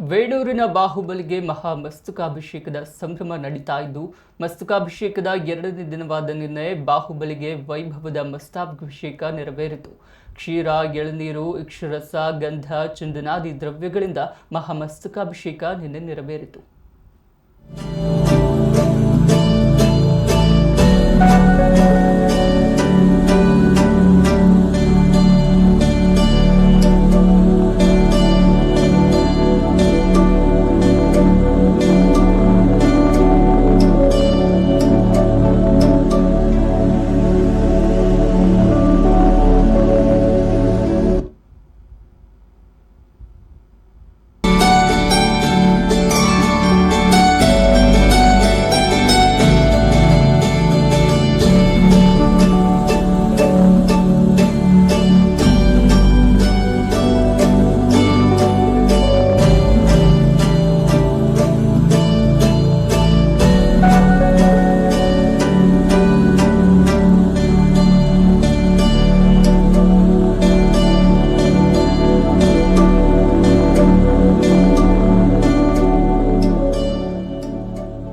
ವೇಣೂರಿನ ಬಾಹುಬಲಿಗೆ ಮಹಾ ಮಸ್ತಕಾಭಿಷೇಕದ ಸಂಭ್ರಮ ನಡೀತಾ ಇದ್ದು, ಮಸ್ತಕಾಭಿಷೇಕದ ಎರಡನೇ ದಿನವಾದ ನಿನ್ನೆ ಬಾಹುಬಲಿಗೆ ವೈಭವದ ಮಸ್ತಾಭಿಷೇಕ ನೆರವೇರಿತು. ಕ್ಷೀರ, ಎಳನೀರು, ಇಕ್ಷರಸ, ಗಂಧ, ಚಂದನಾದಿ ದ್ರವ್ಯಗಳಿಂದ ಮಹಾಮಸ್ತಕಾಭಿಷೇಕ ನಿನ್ನೆ ನೆರವೇರಿತು.